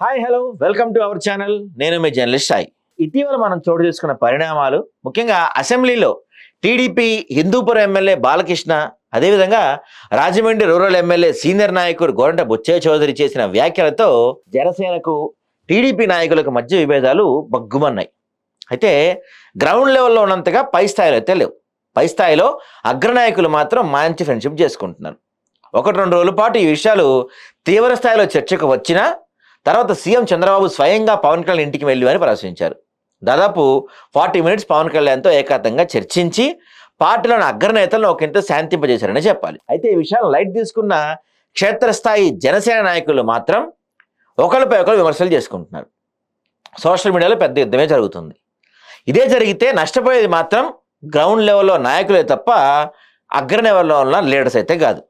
Hi hello welcome to our channel నేను మీ journalist Sai ఇటీవల మనం చోటు చేసుకున్న పరిణామాలు ముఖ్యంగా అసెంబ్లీలో టీడీపీ హిందూపురం ఎమ్మెల్యే బాలకృష్ణ అదేవిధంగా రాజమండ్రి రూరల్ ఎమ్మెల్యే సీనియర్ నాయకుడు గోరంట బుచ్చయ్య చౌదరి చేసిన వ్యాఖ్యలతో జనసేనకు టీడీపీ నాయకులకు మధ్య విభేదాలు బగ్గుమన్నాయి. అయితే గ్రౌండ్ లెవెల్లో ఉన్నంతగా పై స్థాయిలో అయితే లేవు. పై స్థాయిలో అగ్రనాయకులు మాత్రం మంచి ఫ్రెండ్షిప్ చేసుకుంటున్నారు. ఒకటి రెండు రోజుల పాటు ఈ విషయాలు తీవ్ర స్థాయిలో చర్చకు వచ్చినా తర్వాత సీఎం చంద్రబాబు స్వయంగా పవన్ కళ్యాణ్ ఇంటికి వెళ్ళి అని ప్రశ్నించారు. దాదాపు ఫార్టీ మినిట్స్ పవన్ కళ్యాణ్తో ఏకాంతంగా చర్చించి పార్టీలోని అగ్రనేతలను ఒకంత శాంతింపజేశారని చెప్పాలి. అయితే ఈ విషయాన్ని లైట్ తీసుకున్న క్షేత్రస్థాయి జనసేన నాయకులు మాత్రం ఒకరిపై ఒకరు విమర్శలు చేసుకుంటున్నారు. సోషల్ మీడియాలో పెద్ద యుద్ధమే జరుగుతుంది. ఇదే జరిగితే నష్టపోయేది మాత్రం గ్రౌండ్ లెవెల్లో నాయకులే తప్ప అగ్ర ఉన్న లీడర్స్ అయితే కాదు.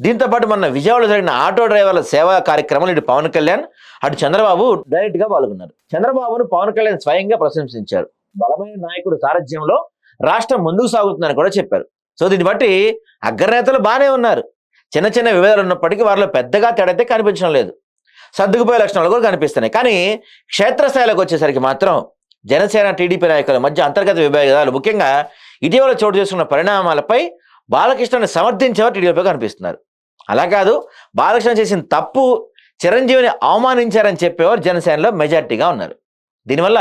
దీంతో పాటు మొన్న విజయవాడలో జరిగిన ఆటో డ్రైవర్ల సేవా కార్యక్రమంలో ఇటు పవన్ కళ్యాణ్ అటు చంద్రబాబు డైరెక్ట్గా పాల్గొన్నారు. చంద్రబాబును పవన్ కళ్యాణ్ స్వయంగా ప్రశంసించారు. బలమైన నాయకుడు సారథ్యంలో రాష్ట్రం ముందుకు సాగుతుందని కూడా చెప్పారు. సో దీన్ని బట్టి అగ్రనేతలు బాగానే ఉన్నారు. చిన్న చిన్న విభేదాలు ఉన్నప్పటికీ వారిలో పెద్దగా తేడైతే కనిపించడం లేదు. సర్దుకుపోయే లక్షణాలు కూడా కనిపిస్తున్నాయి. కానీ క్షేత్రస్థాయిలోకి వచ్చేసరికి మాత్రం జనసేన టీడీపీ నాయకుల మధ్య అంతర్గత విభేదాలు ముఖ్యంగా ఇటీవల చోటు చేసుకున్న పరిణామాలపై బాలకృష్ణని సమర్థించేవారు టీడీపీగా కనిపిస్తున్నారు. అలా కాదు బాలకృష్ణ చేసిన తప్పు చిరంజీవిని అవమానించారని చెప్పేవారు జనసేనలో మెజార్టీగా ఉన్నారు. దీనివల్ల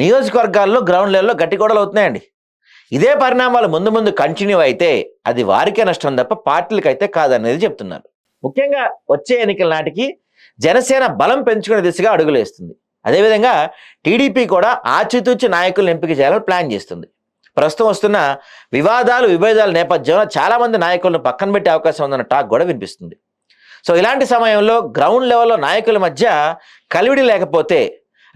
నియోజకవర్గాల్లో గ్రౌండ్ లెవెల్లో గట్టి గోడలు అవుతున్నాయండి. ఇదే పరిణామాలు ముందు ముందు కంటిన్యూ అయితే అది వారికే నష్టం తప్ప పార్టీలకు అయితే కాదనేది చెప్తున్నారు. ముఖ్యంగా వచ్చే ఎన్నికల నాటికి జనసేన బలం పెంచుకునే దిశగా అడుగులేస్తుంది అదేవిధంగా టీడీపీ కూడా ఆచితూచి నాయకులను ఎంపిక చేయాలని ప్లాన్ చేస్తుంది. ప్రస్తుతం వస్తున్న వివాదాలు విభేదాల నేపథ్యంలో చాలామంది నాయకులను పక్కన పెట్టే అవకాశం ఉందన్న టాక్ కూడా వినిపిస్తుంది. సో ఇలాంటి సమయంలో గ్రౌండ్ లెవెల్లో నాయకుల మధ్య కలివిడి లేకపోతే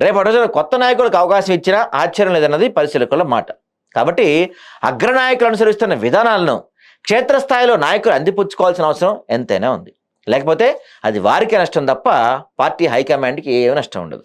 రేపు రోజున కొత్త నాయకులకు అవకాశం ఇచ్చినా ఆశ్చర్యం లేదన్నది పరిశీలకుల మాట. కాబట్టి అగ్రనాయకులు అనుసరిస్తున్న విధానాలను క్షేత్రస్థాయిలో నాయకులు అందిపుచ్చుకోవాల్సిన అవసరం ఎంతైనా ఉంది. లేకపోతే అది వారికే నష్టం తప్ప పార్టీ హైకమాండ్కి ఏ నష్టం ఉండదు.